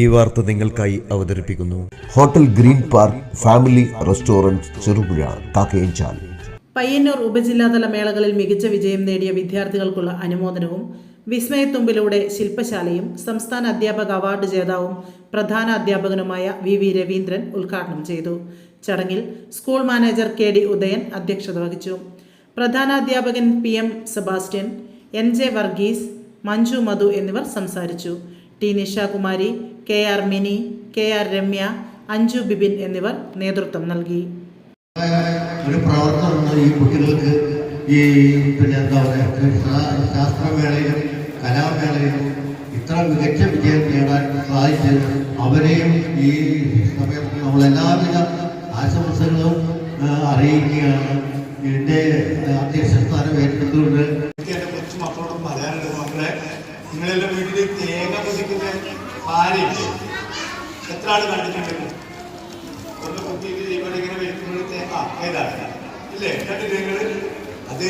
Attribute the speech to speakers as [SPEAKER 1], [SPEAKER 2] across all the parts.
[SPEAKER 1] ഈ വാർത്ത നിങ്ങൾക്കായി അവതരിപ്പിക്കുന്നു.
[SPEAKER 2] Hotel green park family restaurant Cherupuzha Kakkayanchal.
[SPEAKER 3] Payyanur ഉപജില്ലാതല മേളകളിൽ മികച്ച വിജയം നേടിയ വിദ്യാർത്ഥികൾക്കുള്ള അനുമോദനവും വിസ്മയത്തുമ്പിലൂടെ ശില്പശാലയും സംസ്ഥാന അധ്യാപക അവാർഡ് ജേതാവും പ്രധാന അധ്യാപകനുമായ വി വി രവീന്ദ്രൻ ഉദ്ഘാടനം ചെയ്തു. ചടങ്ങിൽ school manager K D Udayan അധ്യക്ഷത വഹിച്ചു. പ്രധാന അധ്യാപകൻ P M Sebastian N J Varghese Manju Madhu എന്നിവർ സംസാരിച്ചു. T Nishakumari K R Mini K R Ramya Anju Bibin എന്നിവർ നേതൃത്വം നൽകി.
[SPEAKER 4] ഒരു പ്രവർത്തനം ഈ കുട്ടികൾക്ക് ഈ പിന്നെ എന്താ പറയുക ശാസ്ത്രമേളയിലും കലാമേളയിലും ഇത്ര മികച്ച വിജയം നേടാൻ സാധിച്ചത് അവരെയും ഈ സമയത്ത് നമ്മൾ എല്ലാവിധ ആശംസകളും അറിയിക്കുകയാണ്. ഇതിന്റെ അധ്യക്ഷ സ്ഥാനം ഏറ്റെടുത്തുകൊണ്ട്
[SPEAKER 5] എനിക്ക് എന്റെ കൊച്ചു മക്കളോടും പറയാനുള്ളത് മക്കളെ നിങ്ങളെല്ലാം വീട്ടിൽ തേങ്ങ പൊതിക്കുന്ന എത്ര ആൾ കണ്ടിട്ടുണ്ടെങ്കിൽ ഒന്ന് കുത്തിയിട്ട് ചെയ്യുമ്പോൾ ഇങ്ങനെ വെക്കുമ്പോൾ തേങ്ങ ഏതാണ് ഇല്ലേ? കണ്ടില്ലേ നിങ്ങൾ അത്.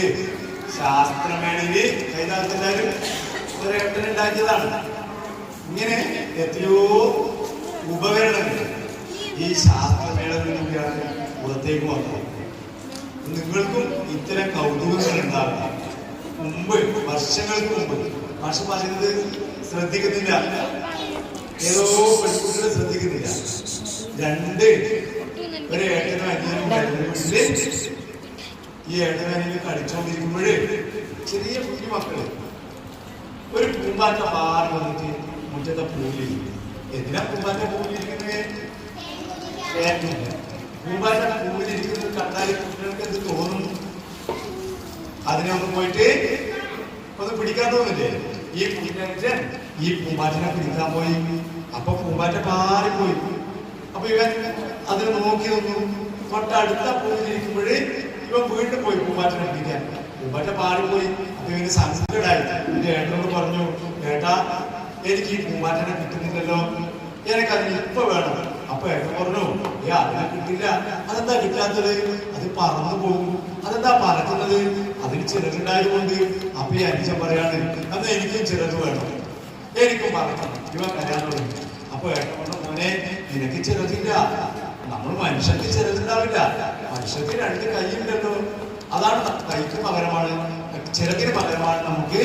[SPEAKER 5] ശാസ്ത്രമേളയിൽ കൈതാൽക്കെല്ലാരും ഒരു ഏട്ടനുണ്ടാക്കിയതാണ് ഇങ്ങനെ എത്രയോ ഉപകരണങ്ങൾ ഈ ശാസ്ത്രമേളയിൽ നിന്നൊക്കെയാണ് പുറത്തേക്ക് വന്നത് നിങ്ങൾക്കും ഇത്തരം കൗതുകങ്ങൾ ഉണ്ടാവില്ല മുമ്പ് വർഷങ്ങൾക്ക് മുമ്പ്. മാഷ് പറയുന്നത് ശ്രദ്ധിക്കുന്നില്ല. ഏതോ പെൺകുട്ടികളെ ശ്രദ്ധിക്കുന്നില്ല. രണ്ട് ഒരു ഏട്ടനും അനിയനും വീട്ടിൽ ഈ ഏട്ടനും അനിയനും ചെറിയ കുഞ്ഞു മക്കൾ ഒരു പൂമ്പാറ്റ പാറി വന്നിട്ട് മുറ്റത്തെ പൂവിൽ എന്തിനാ പൂമ്പാറ്റ പൂവിലിരിക്കുന്നത് പൂമ്പാറ്റ പൂവിലിരിക്കുന്നത് കണ്ടാൽ കുട്ടികൾക്ക് എന്ത് തോന്നും? അതിനെ ഒന്ന് പോയിട്ട് ഒന്ന് പിടിക്കാൻ തോന്നില്ലേ? ഈ കുട്ടിനെ ഈ പൂമ്പാറ്റനെ പിടിക്കാൻ പോയി. അപ്പൊ പൂമ്പാറ്റ പാറിപ്പോയി. അപ്പൊ ഇവൻ അതിനെ നോക്കി നിന്നു. തൊട്ടടുത്ത പൂവിലിരിക്കുമ്പോഴേ ഇവൻ വീണ്ടും പോയി പൂമ്പാറ്റനെ പിടിക്കാൻ. പൂമ്പാറ്റ പാറിപ്പോയി. അപ്പൊ ഇവന് സങ്കടായി എന്റെ ഏട്ടനോട് പറഞ്ഞു ഏട്ടാ എനിക്ക് ഈ പൂമ്പാറ്റനെ കിട്ടുന്നില്ലല്ലോ. എനിക്കതിന് ഇപ്പൊ വേണം. അപ്പൊ ഏട്ടൻ പറഞ്ഞു ഏ അതിനെ കിട്ടില്ല അതെന്താ കിട്ടാത്തത്? അത് പറന്നു പോകും. അതെന്താ പറക്കുന്നത്? അതിന് ചിറകുണ്ടായതുകൊണ്ട്. അപ്പൊ ഈ പറയാണ് അന്ന് എനിക്കും ചിറക് വേണം. എനിക്കും പറക്കണം ഇവ കല്യാണം അപ്പൊ ഏട്ടൻ മോനെ നിനക്ക് ചിറകില്ല. നമ്മൾ മനുഷ്യർക്ക് ചിറകുണ്ടാവില്ല. മനുഷ്യർക്ക് രണ്ട് കൈയുണ്ടല്ലോ. അതാണ് കൈക്ക് പകരമാണ്. ചിറകിന് പകരമാണ് നമുക്ക്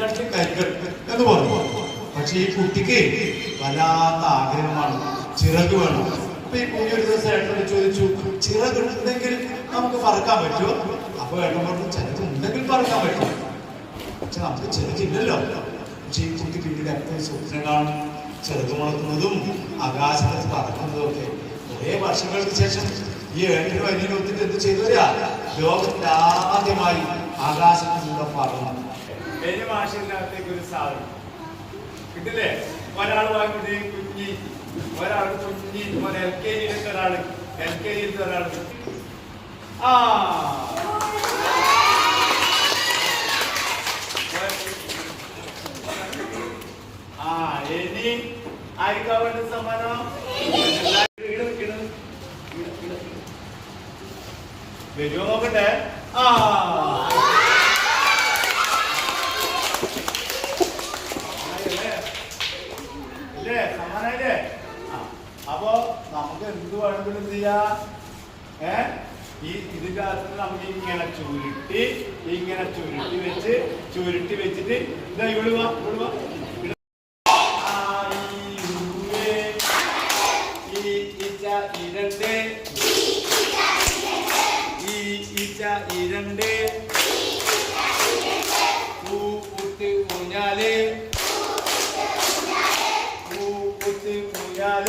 [SPEAKER 5] രണ്ട് കൈകൾ. എന്ന് പറഞ്ഞു. പക്ഷെ ഈ കുട്ടിക്ക് വല്ലാത്ത ആഗ്രഹമാണ് ചിറക് വേണം. അപ്പൊ ഈ കുഞ്ഞു ഒരു ദിവസം ഏട്ടനോട് ചോദിച്ചു ചിറക് ഉണ്ടെങ്കിൽ നമുക്ക് പറക്കാൻ പറ്റുമോ? അപ്പൊ ഏട്ടൻ പറഞ്ഞു ചിറക് ഉണ്ടെങ്കിൽ പറക്കാൻ പറ്റും. പക്ഷെ നമുക്ക് ചിറകില്ലല്ലോ പക്ഷെ ഈ കുട്ടി പിന്നീട് എപ്പോഴും സ്വപ്നം കാണും ചെറുത് മുളക്കുന്നതും ആകാശത്ത് പറക്കുന്നതും ഒക്കെ. കുറേ വർഷങ്ങൾക്ക് ശേഷം ഈ ഏട്ടനും അനിയനും ഒത്തിട്ട് എന്ത് ചെയ്തവരാ ലോകത്തിൽ ആദ്യമായി ആകാശത്തിലൂടെ പറന്നു
[SPEAKER 6] കഴിഞ്ഞ ഒരു സാധനം. കിട്ടില്ലേ? ഒരാൾ വാങ്ങി കുഞ്ഞി പോലെ എൽ കെ ജിയിലത്തെ ഒരാൾ എൽ കെ ജിയിലത്തെ ഒരാൾ. ആ. ആ ഇനി ആർക്കാ വേണ്ട സമ്മാനം. വരുമോ നോക്കട്ടെ? ആ ആയില്ലേ? ഇല്ലേ സമ്മാനായില്ലേ ആ, അപ്പൊ നമുക്ക് എന്ത് വേണമെങ്കിലും ചെയ്യാ ഏ? ഈ ഇതിന്റെ അകത്ത് നമുക്ക് ഇങ്ങനെ ചുരുട്ടി ഇങ്ങനെ ചുരുട്ടി വെച്ച് ചുരുട്ടി വെച്ചിട്ട് ഇതാ ഇവിടെ വാ ഇവിടെ വാ ഇവിടെ. ആ, ഈ ഉവ്വേ, ഈ ഇച്ച ഇരണ്ട്. പൂ ഉത്ത് ഊഞ്ഞാൽ. ഊ ഉത്ത് ഊഞ്ഞാൽ.